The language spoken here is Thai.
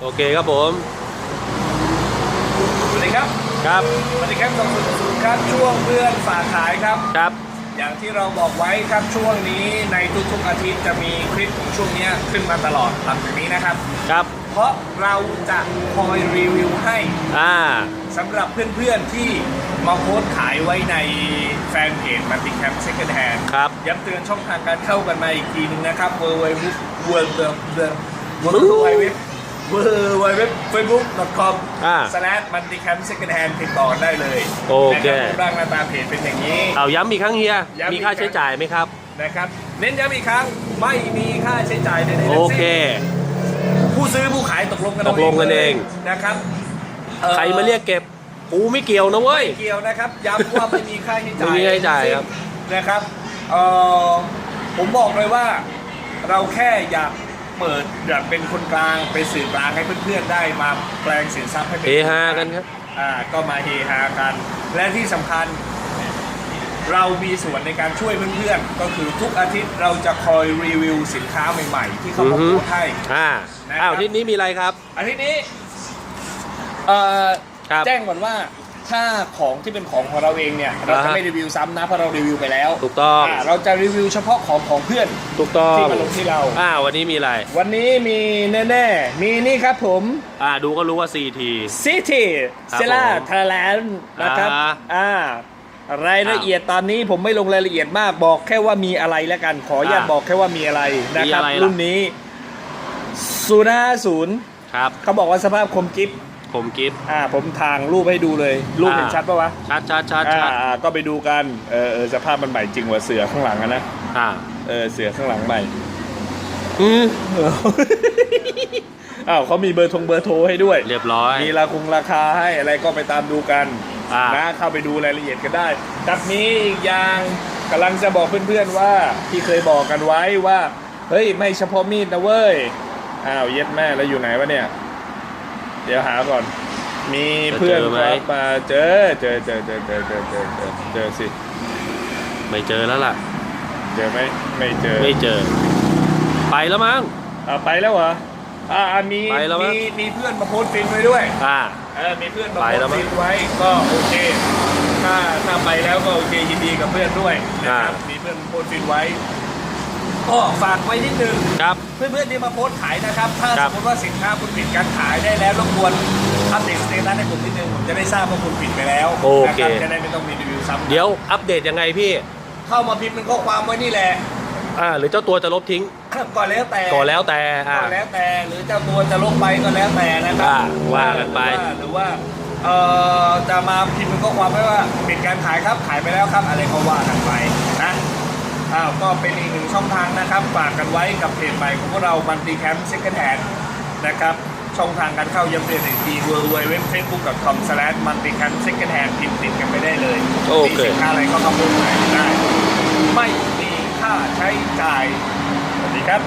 โอเคครับผม สวัสดีครับครับสวัสดีครับสองศูนย์ศูนย์ครับช่วงเพื่อนฝากขายครับ ครับ อย่างที่เราบอกไว้ครับช่วงนี้ในทุกๆอาทิตย์จะมีคลิปของช่วงเนี้ยขึ้นมาตลอดหลังจากนี้นะครับ ครับ เพราะเราจะคอยรีวิวให้อ่า สำหรับเพื่อนๆที่มาโพสต์ขายไว้ในแฟนเพจมาติแคมป์เซ็ก n d แ a นครับ ย้ำเตือนช่องทางการเข้ากันมาอีกทีนึงนะครับ w w w f a c e b o o k c o m อ่า s l a s h m u l t i c a m p second แฮมติดต่อได้เลยโอเค นะครรับร่างหน้าตาเพจเป็นอย่างนี้ เอาย้ำอีกครั้งเฮียมีค่าใช้จ่ายไหมครับ นะครับ เน้นย้ำอีกครั้ง ไม่มีค่าใช้จ่ายใดๆทั้โอเค ผู้ซื้อผู้ขายตกลงกันตกลงกันเอง นะครับใครมาเรียกเก็บ กูไม่เกี่ยวนะเว้ย ไม่เกี่ยวนะครับ ย้ำว่าไม่มีค่าใช้จ่ายไม่มีค่าใช้จ่ายครับ นะครับเออผมบอกเลยว่าเราแค่อยาก เปิดอยากเป็นคนกลางเป็นสื่อกลางให้เพื่อนๆได้มาแปลงสินทรัพย์ให้เป็นเฮฮากันครับ อ่าก็มาเฮฮากัน และที่สำคัญ เรามีส่วนในการช่วยเพื่อนๆ ก็คือทุกอาทิตย์เราจะคอยรีวิวสินค้าใหม่ๆ ที่เขาอือมาฮึ โพสต์ให้ อ่านะครับ อ้าวที่นี้มีอะไรครับ อาทิตย์นี้เอ่อครับ แจ้งก่อนว่า ถ้าของที่เป็นของของเราเองเนี่ยเราอ่าจะฮะไม่รีวิวซ้ำนะเพราะเรารีวิวไปแล้วถูกต้องอ่าเราจะรีวิวเฉพาะของของเพื่อนถูกต้องที่มาลงที่เรา อ่าวันนี้มีอะไร วันนี้มีแน่ๆ มีนี่ครับผม อ่าดูก็รู้ว่า CT City ครับเซล่าผมไทยแลนด์นะครับอ่าฮะอ่ารายละเอียดตอนนี้ผมไม่ลงรายละเอียดมากบอกแค่ว่ามีอะไรแล้วกัน ขออนุญาตอ่าบอกแค่ว่ามีอะไรนะครับมีอะไรล่ะรุ่นนี้ศูนย์ห้าศูนย์ครับเขาบอกว่าสภาพคมกิฟ ผมกิฟต์อ่าผมทางรูปให้ดูเลยรูปเห็นอ่าชัดปะวะชัดชัดชัดอ่าชัดอ่าก็ไปดูกันเออเออสภาพมันใหม่จริงกว่าเสือข้างหลังอะนะอ่าเออเสือข้างหลังใหม่อืมอ้าวเขามีเบอร์ทงเบอร์โทรให้ด้วย เรียบร้อย มีราคงราคาให้อะไรก็ไปตามดูกันอ่านนะเข้าไปดูรายละเอียดกันได้กับนี้อีกอย่างกำลังจะบอกเพื่อนๆว่าที่เคยบอกกันไว้ว่า เฮ้ยไม่เฉพาะมีดนะเว้ยอ้าวเย็ดแม่แล้วอยู่ไหนวะเนี่ยเดี๋ยวหาก่อน มีเพื่อนครับมาเจอเจอเจอเจอเจอเจอเจอเจอเจอสิ ไม่เจอแล้วล่ะ เจอไหมไม่เจอ ไม่เจอ ไปแล้วมั้งอ่าไปแล้วเหรออ่ามีไปแล้วมั้มียมีเพื่อนมาโพสต์ฟินไว้ด้วย อ่าเออมีเพื่อนมาไปโพสแล้วต์มั้ยฟินไว้ก็โอเคถ้าถ้าไปแล้วก็โอเคยินดีกับเพื่อนด้วยนะครับอ่ามีมีเพื่อนโพสต์ฟินไว้ ก็ฝากไว้นิดนึงครับ เพื่อนๆที่มาโพสต์ขายนะครับ ถ้าครัสบมมติว่าสินค้าคุณปิดการขายได้แล้วรบกวนอัปเดตสเตตัสให้ผมนิดนึงผมจะได้ทราบว่าคุณปิดไปแล้วโอเค นะครับจะได้ไม่ต้องมีรีวิวซ้ำเดี๋ยวอัปเดตยังไงพี่ เข้ามาพิมพ์เป็นข้อความไว้นี่แหละอ่า หรือเจ้าตัวจะลบทิ้งก่อนแล้วแต่ ก็แล้วแต่อ่า ก็แล้วแต่หรือเจ้าตัวจะลงไปก็แล้วแต่นะครัอ่าว่ากันไปหรือว่าหรือว่าเอ่อจะมาพิมพ์เป็นข้อความไว้ว่าปิดการขายครับขายไปแล้วครับอะไรก็ว่ากันไปนะอ้าว ก็เป็นอีกหนึ่งช่องทางนะครับฝากกันไว้กับเพจใหม่ของพวกเราบันตีแคมป์เซ็ก n d แ a นนะครับช่องทางการเข้าย้ำเตือนอีกที w w w f a c e b o o k c o m m u l t i c a m p second hand พิมพ์ติดกันไปได้เลยโอเค มีสินค้าอะไรก็เข้าไปดูได้ ไม่มีค่าใช้จ่ายสวัสดีครับ